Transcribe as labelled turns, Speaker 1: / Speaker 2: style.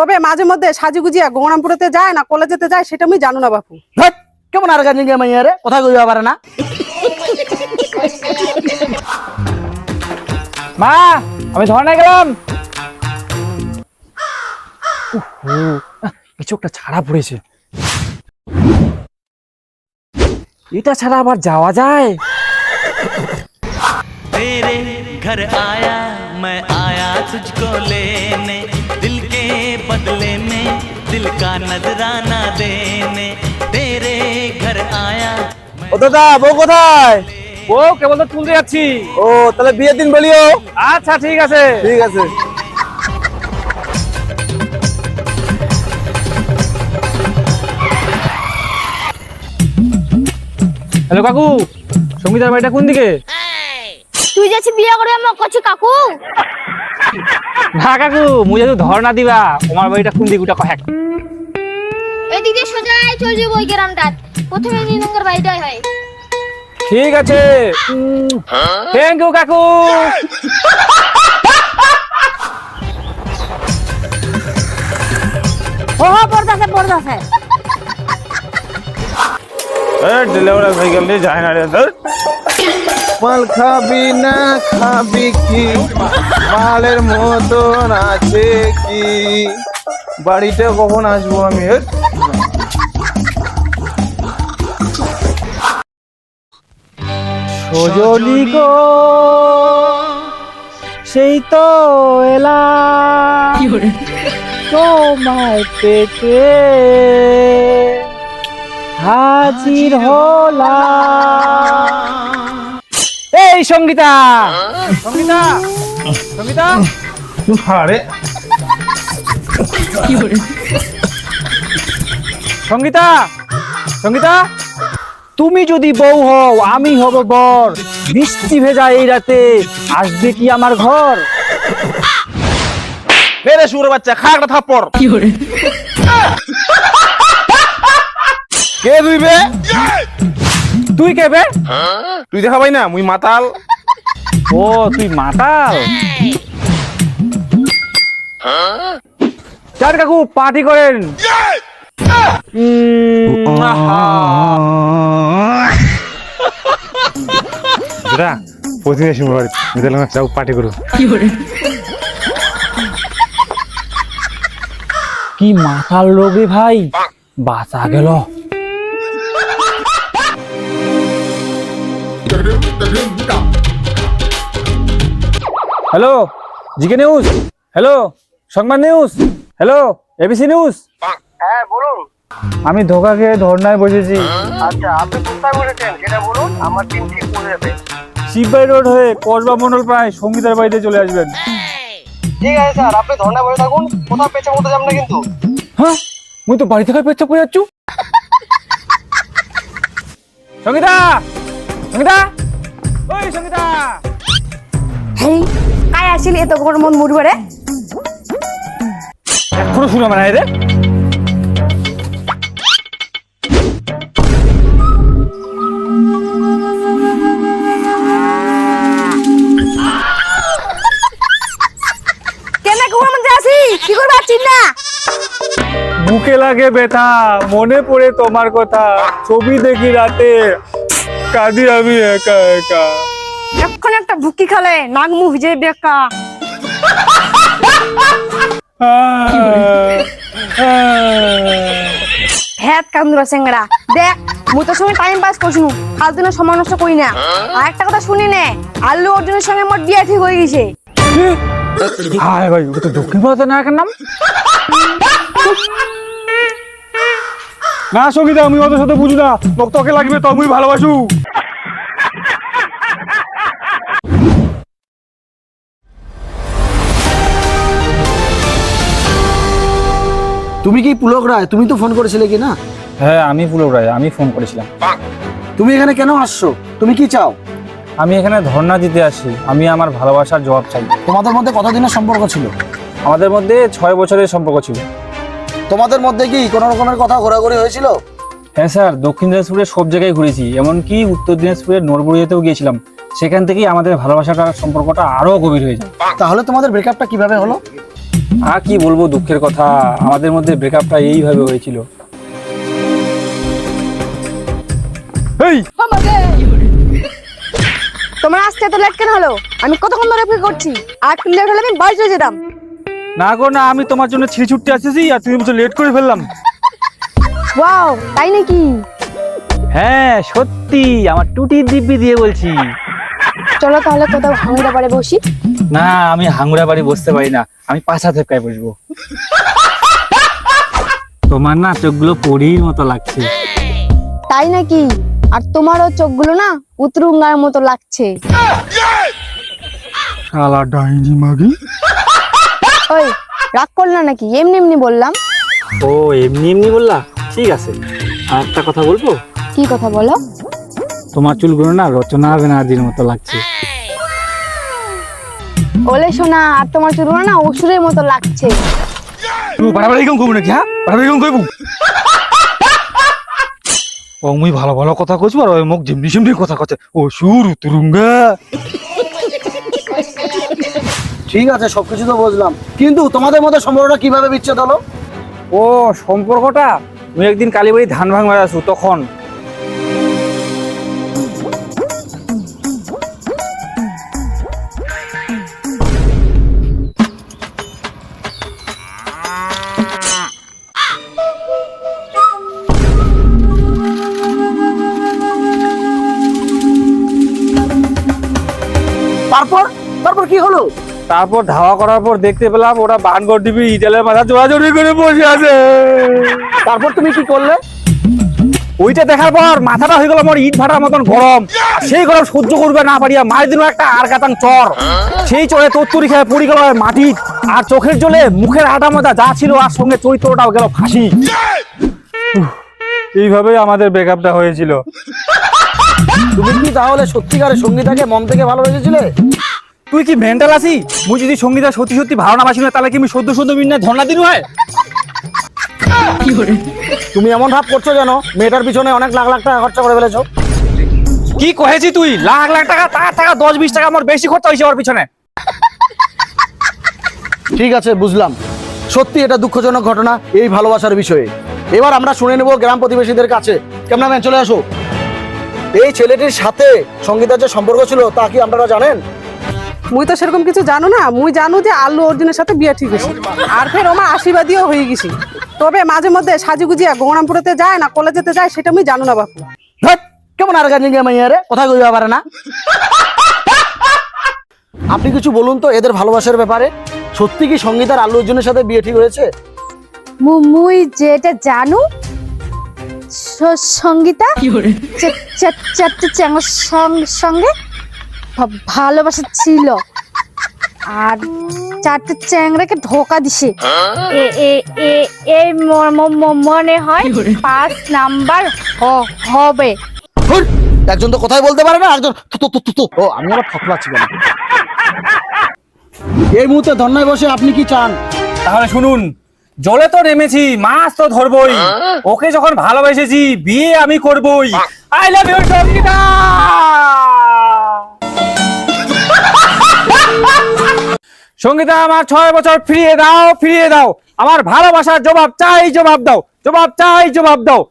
Speaker 1: তবে মাঝে মধ্যে সাজিগুজিয়া গঙ্গরামপুরেতে যায় না কলেজেতে যায় সেটা আমি জানো না বাপু
Speaker 2: ধ্যাৎ, কেমন আর গান গে মাইয়া রে কথা কইবা পারে না
Speaker 3: মা আমি ধর্নায় গেলাম উহু, আহ, কিছু একটা ছাড়া পড়েছে এটা ছাড়া আবার যাওয়া যায়
Speaker 4: तेरे घर आया मैं आया तुझको लेने दिल के बदले में दिल का नजराना देने तेरे घर आया
Speaker 2: ও দাদা বউ কোথায়
Speaker 3: ও কেবল তো তুলতে যাচ্ছি
Speaker 2: ও তাহলে বিয়ের দিন বলিও
Speaker 3: আচ্ছা ঠিক আছে
Speaker 2: ঠিক আছে
Speaker 3: হ্যালো কাকু সঙ্গীতার বাড়িটা কোন দিকে
Speaker 5: তুই যাচ্ছি বিয়ে করে আমার কাছে কাকু
Speaker 3: না কাকু মুই যদি ধর্ণা দিবা। তোমার বাড়িটা কোন দিকে? ওটা কহেক
Speaker 5: এদিক দিয়ে সোজাই চল যাব ওই গ্রামটা। প্রথমে নীলঙ্গের বাড়িটাই হয়।
Speaker 3: ঠিক আছে। থ্যাংক ইউ কাকু।
Speaker 5: ও হো পড়তাছে পড়তাছে
Speaker 6: ডেলিভারি সাইকেল নিয়ে যায় না রে
Speaker 7: মাল খাবি না খাবি কি? মালের মতন আছে কি? বাড়িতে কখন আসব আমি।
Speaker 3: সজলি গো সেই তো এলাম। তোমার পেটে হাজির হলাম। এই সঙ্গীতা সঙ্গীতা সঙ্গীতা।
Speaker 7: আরে।
Speaker 3: সঙ্গীতা সঙ্গীতা তুমি যদি বউ হও আমি হব বর। বৃষ্টি ভেজা এই রাতে আসবে কি আমার ঘর?
Speaker 7: মেরে সুর বাচ্চা খা একটা থাপ্পড়। কে তুই বে
Speaker 3: তুই কে বে?
Speaker 7: তুই দেখা পাই না মুই মাতাল।
Speaker 3: ও তুই মাতাল? চার কাকু পার্টি করেন।
Speaker 6: প্রতিদিন এসে বাড়ি মিতাল চাও পার্টি করো
Speaker 3: কি মাতাল লোক ভাই? বাঁচা গেল। Hello GK news hello Sangbad news hello ABC news
Speaker 2: হ্যাঁ বলুন।
Speaker 3: আমি ধোকা খেয়ে ধর্নায় বসেছি।
Speaker 2: আচ্ছা আপনি কোথায় বলেছেন সেটা বলুন। আমার টিম ঠিক পৌঁছে যাবে
Speaker 3: শিববাই রোড হয়ে কসবা মন্ডল প্রায় সঙ্গীতার বাড়িতে চলে আসবেন।
Speaker 2: ঠিক আছে স্যার। আপনি ধর্ণা বসে থাকুন। কোথাও পেছন মতো যাবেন না কিন্তু।
Speaker 3: হ্যাঁ? মুই তো বাড়ি থেকে পেচ্ছাপ করে যাচ্ছু। সঙ্গীতা! সঙ্গীতা! ওই সঙ্গীতা?
Speaker 5: হেই কাই আসিলি এত বড় মন মুড়বারে?
Speaker 3: এখনও শুনো মানে রে
Speaker 5: কি করবা
Speaker 3: বুকে লাগে ব্যথা মনে পড়ে তোমার কথা। ছবি দেখি রাতে কাঁদি আমি একা একা।
Speaker 5: এখন একটা ভুকি খালে নাক মুখ ভিজে বেকা। হ্যাঁ কান্দুরা সেঙ্গড়া দেখ, মুই তোর সঙ্গে টাইম পাস করছি ফালতু না সময় নষ্ট করি না। আর একটা কথা শুনি নে, আল্লু অর্জুনের সঙ্গে মোট বিয়ে ঠিক হয়ে গেছে।
Speaker 3: হায় ভাই, ও তো দক্ষিণ ভারতের নায়কের নাম? না সঙ্গীতা, আমি অত সাথে বুঝি না। তোকে লাগবে তো আমি ভালোবাসু।
Speaker 2: তুমি কি পুলক রায়? তুমি তো ফোন করেছিলে কি না?
Speaker 3: হ্যাঁ আমি পুলক রায় আমি ফোন করেছিলাম।
Speaker 2: তুমি এখানে কেন আসছো? তুমি কি চাও?
Speaker 3: আমি এখানে ধর্ণা দিতে আসি। আমি আমার ভালোবাসার জবাব চাই।
Speaker 2: তোমাদের মধ্যে কতদিনের সম্পর্ক ছিল?
Speaker 3: আমাদের মধ্যে ছয় বছরের সম্পর্ক ছিল।
Speaker 2: তোমাদের মধ্যে কি কোনো রকমের কথা ঘোরাঘুরি হয়েছিল?
Speaker 3: হ্যাঁ স্যার দক্ষিণ দিনাজপুরের সব জায়গায় ঘুরেছি। এমনকি উত্তর দিনাজপুরের নরবরিয়াতেও গিয়েছিলাম। সেখান থেকেই আমাদের ভালোবাসাটার সম্পর্কটা আরও গভীর হয়ে যায়।
Speaker 2: তাহলে তোমাদের ব্রেকআপটা কীভাবে হলো?
Speaker 3: আর কি বলব দুঃখের কথা? আমাদের মধ্যে ব্রেকআপটা এইভাবে হয়েছিল। এই
Speaker 5: তোমার আসতে এত লেট কেন হলো? আমি কতক্ষণ ধরে অপেক্ষা করছি? আর একটু লেট হলে আমি বাড়ি চলে যেতাম।
Speaker 3: না গো না আমি তোমার জন্য ছিঁড়ি ছুটতে আসতেছি আর তুমি বলছো লেট করে ফেললাম।
Speaker 5: ওয়াও তাই নাকি?
Speaker 3: হ্যাঁ সত্যি আমার টুটির দিব্যি দিয়ে বলছি।
Speaker 5: চলো তাহলে কোথাও হাঙ্গা বাড়ি বসি।
Speaker 3: না আমি হাঙ্গুরা বাড়ি বসতে পারি না। আমি পাশা থেপকায় বসবো। তোমার না চোখগুলো পরীর মতো লাগছে।
Speaker 5: তাই নাকি? আর তোমারও চোখগুলো না উতরুঙ্গার মতো লাগছে।
Speaker 3: শালা ডাইনি মাগি।
Speaker 5: ওই রাগ করলে নাকি? এমনি এমনি বললাম।
Speaker 3: ও এমনি এমনি বললা? ঠিক আছে। আর একটা কথা বলব?
Speaker 5: কি কথা বলো?
Speaker 3: তোমার চুলগুলো না রচনা ব্যানার্জির মতো লাগছে।
Speaker 5: ওলে শোনা আর তোমার চুলগুলো না অসুরের মতো লাগছে।
Speaker 3: তুই বাড়াবাড়ি কেমন কইবু নাকি হ্যাঁ? বাড়াবাড়ি কইবু ও মুই ভালো ভালো কথা কইছু আর ওই মুখ জিমনি জিমনি কথা কচ্ছে ও সুর তুরুঙ্গা
Speaker 8: ঠিক আছে সবকিছু তো বুঝলাম। কিন্তু তোমাদের মধ্যে সম্পর্কটা কীভাবে বিচ্ছেদ হলো?
Speaker 3: ও সম্পর্কটা? মুই একদিন কালীবাড়ি ধান ভাঙ আসু তখন।
Speaker 8: তারপর? তারপর কি হলো?
Speaker 3: তারপর ধাওয়া করার পর দেখতে পেলাম ওরা বানগর দিবি ইটালের মাথা জোড়াজোড়ি করে বসে আছে।
Speaker 8: তারপর তুমি কি করলে?
Speaker 3: ওইটা দেখার পর মাথাটা হয়ে গেল আমার ইট ভাটার মতন গরম। সেই গরম সহ্য করবে না পারিয়া মার দিন একটা আর কাতান চর। সেই চরে তত্তরি খেয়ে পড়ে গেল মাটি। আর চোখের জলে মুখের আটা মজা যা ছিল আর সঙ্গে চরিত্রটাও গেল ফাঁসি। এইভাবেই আমাদের ব্রেকআপটা হয়েছিল।
Speaker 8: তুমি কি তাহলে সত্যিকারের সঙ্গীতাকে মন থেকে ভালোবেসেছিলে?
Speaker 3: তুই কি মেন্টাল আছি? মুই যদি সঙ্গীতা সত্যি সত্যি ভাবনা বাসি না তাহলে কি আমি সদ্য সদ্য মিন্না ধর্ণা দিন হয়?
Speaker 8: তুমি এমন ভাব করছ যেন মেয়েটার পিছনে অনেক লাখ লাখ টাকা খরচা করে ফেলেছো?
Speaker 3: কি কহেছি তুই? লাখ লাখ টাকা তার টাকা দশ বিশ টাকা আমার বেশি খরচা হয়েছে ওর পিছনে।
Speaker 8: ঠিক আছে বুঝলাম। সত্যি এটা দুঃখজনক ঘটনা এই ভালোবাসার বিষয়ে। এবার আমরা শুনে নেব গ্রাম প্রতিবেশীদের কাছে। ক্যামেরাম্যান চলে আসো। এই ছেলেটির সাথে সঙ্গীতার যে সম্পর্ক ছিল তা কি আপনারা জানেন?
Speaker 1: মুই তো সেরকম কিছু জানো না। মুই জানো যে আল্লু অর্জুনের সাথে বিয়ে ঠিক হয়েছে। আর ফের আমার আশীর্বাদীও হয়ে গেছি। তবে মাঝে মধ্যে সাজি গুজিয়া গঙ্গনামপুরেতে যায় না কলেজেতে যায় সেটা মুই জানো না বাপু।
Speaker 8: ধ্যাৎ, কেমন আর গান মাইয়া রে? কথা কইবা পারে না। আপনি কিছু বলুন তো এদের ভালোবাসার ব্যাপারে। সত্যি কি সঙ্গীতার আল্লু অর্জুনের সাথে বিয়ে ঠিক হয়েছে?
Speaker 5: মু- মুই যেটা জানু সঙ্গীতা? চা- চা- চারটে চ্যাংড়ার সং- সঙ্গে ভালোবাসা ছিল। আর চারটে চ্যাংড়াকে ধোকা দিছে। এ- এ- এ- এই ম- ম- ম- মনে হয় পাঁচ নাম্বার হ- হবে।
Speaker 8: একজন তো কথাই বলতে পারে না একজন। ও আমি আবার ফতলাচ্ছি কেন এই মুহূর্তে ধর্নায় বসে আপনি কি চান?
Speaker 3: তাহলে শুনুন। জলে তো নেমেছি মাছ তো ধরবই। ওকে যখন ভালোবেসেছি বিয়ে আমি করবই। I love you Sangeeta Sangeeta আমার ছয় বছর ফিরিয়ে দাও ফিরিয়ে দাও। আমার ভালোবাসার জবাব চাই জবাব দাও। জবাব চাই জবাব দাও।